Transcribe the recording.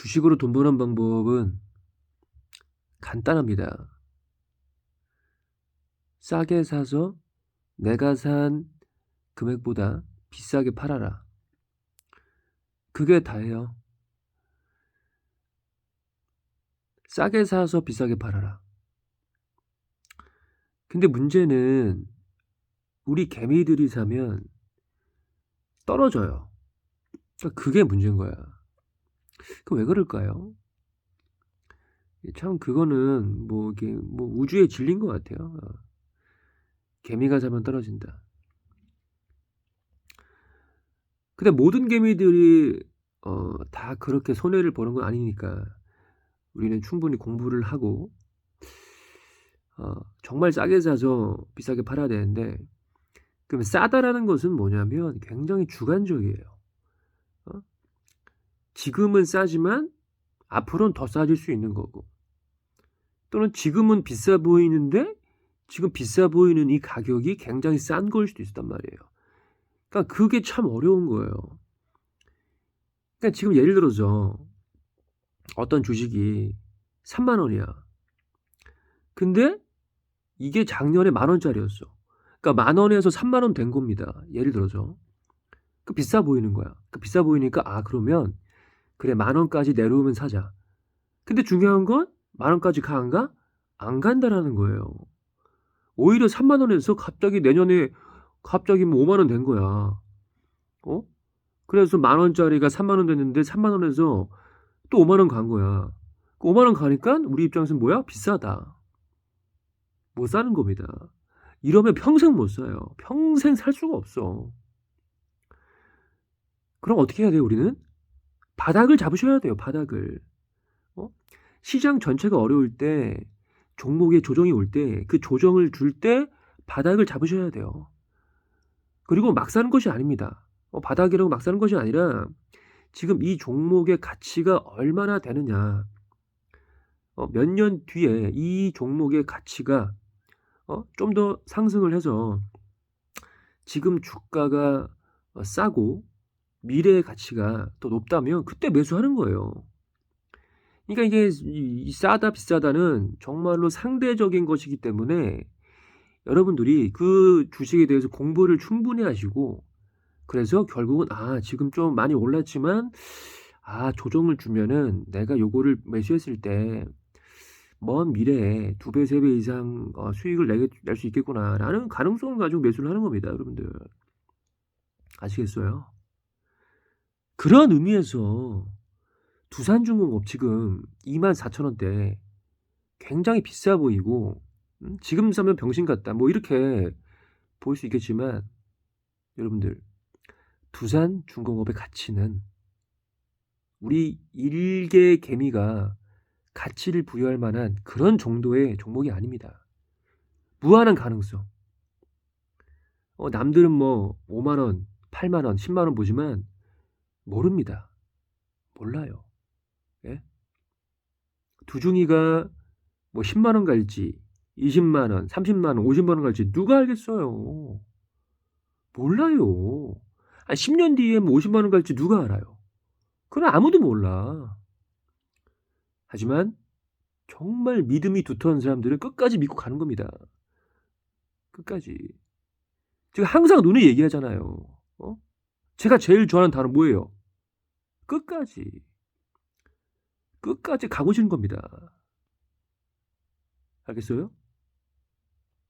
주식으로 돈 버는 방법은 간단합니다. 싸게 사서 내가 산 금액보다 비싸게 팔아라. 그게 다예요. 싸게 사서 비싸게 팔아라. 근데 문제는 우리 개미들이 사면 떨어져요. 그러니까 그게 문제인 거야. 그왜 그럴까요? 참 그거는 뭐 이게 뭐 우주의 진리인 것 같아요. 어. 개미가 자면 떨어진다. 근데 모든 개미들이 어, 다 그렇게 손해를 보는 건 아니니까 우리는 충분히 공부를 하고 어, 정말 싸게 사서 비싸게 팔아야 되는데 그럼 싸다라는 것은 뭐냐면 굉장히 주관적이에요. 어? 지금은 싸지만 앞으로는 더 싸질 수 있는 거고 또는 지금은 비싸 보이는데 지금 비싸 보이는 이 가격이 굉장히 싼 걸 수도 있단 말이에요. 그러니까 그게 참 어려운 거예요. 그러니까 지금 예를 들어서 어떤 주식이 3만 원이야. 근데 이게 작년에 만 원짜리였어. 그러니까 만 원에서 3만 원 된 겁니다. 예를 들어서. 그 비싸 보이는 거야. 그 비싸 보이니까 아 그러면 그래 만 원까지 내려오면 사자. 근데 중요한 건 만 원까지 가 안 가? 안 간다라는 거예요. 오히려 3만 원에서 갑자기 내년에 갑자기 뭐 5만 원 된 거야. 어? 그래서 만 원짜리가 3만 원 됐는데 3만 원에서 또 5만 원 간 거야. 그 5만 원 가니까 우리 입장에서는 뭐야? 비싸다. 못 사는 겁니다. 이러면 평생 못 사요. 평생 살 수가 없어. 그럼 어떻게 해야 돼요, 우리는? 바닥을 잡으셔야 돼요, 바닥을. 어? 시장 전체가 어려울 때, 종목의 조정이 올 때, 그 조정을 줄 때 바닥을 잡으셔야 돼요. 그리고 막 사는 것이 아닙니다. 어, 바닥이라고 막 사는 것이 아니라 지금 이 종목의 가치가 얼마나 되느냐. 어, 몇 년 뒤에 이 종목의 가치가 어, 좀 더 상승을 해서 지금 주가가 어, 싸고 미래의 가치가 더 높다면 그때 매수하는 거예요. 그러니까 이게 이- 이 싸다 비싸다는 정말로 상대적인 것이기 때문에 여러분들이 그 주식에 대해서 공부를 충분히 하시고 그래서 결국은 아 지금 좀 많이 올랐지만 아 조정을 주면은 내가 요거를 매수했을 때 먼 미래에 두 배, 세 배 이상 어, 수익을 낼 수 있겠구나라는 가능성을 가지고 매수를 하는 겁니다, 여러분들. 아시겠어요? 그런 의미에서 두산중공업 지금 24,000원대 굉장히 비싸 보이고 음, 지금 사면 병신 같다. 뭐 이렇게 보일 수 있겠지만 여러분들 두산중공업의 가치는 우리 일개 개미가 가치를 부여할 만한 그런 정도의 종목이 아닙니다. 무한한 가능성. 어, 남들은 뭐 5만 원, 8만 원, 10만 원 보지만 모릅니다. 몰라요. 예? 두중이가 뭐 10만 원 갈지, 20만 원, 30만 원, 50만 원 갈지 누가 알겠어요? 몰라요. 한 10년 뒤에 뭐 50만 원 갈지 누가 알아요? 그건 아무도 몰라. 하지만 정말 믿음이 두터운 사람들은 끝까지 믿고 가는 겁니다. 끝까지. 제가 항상 눈에 얘기하잖아요. 어? 제가 제일 좋아하는 단어 뭐예요? 끝까지. 끝까지 가보시는 겁니다. 알겠어요?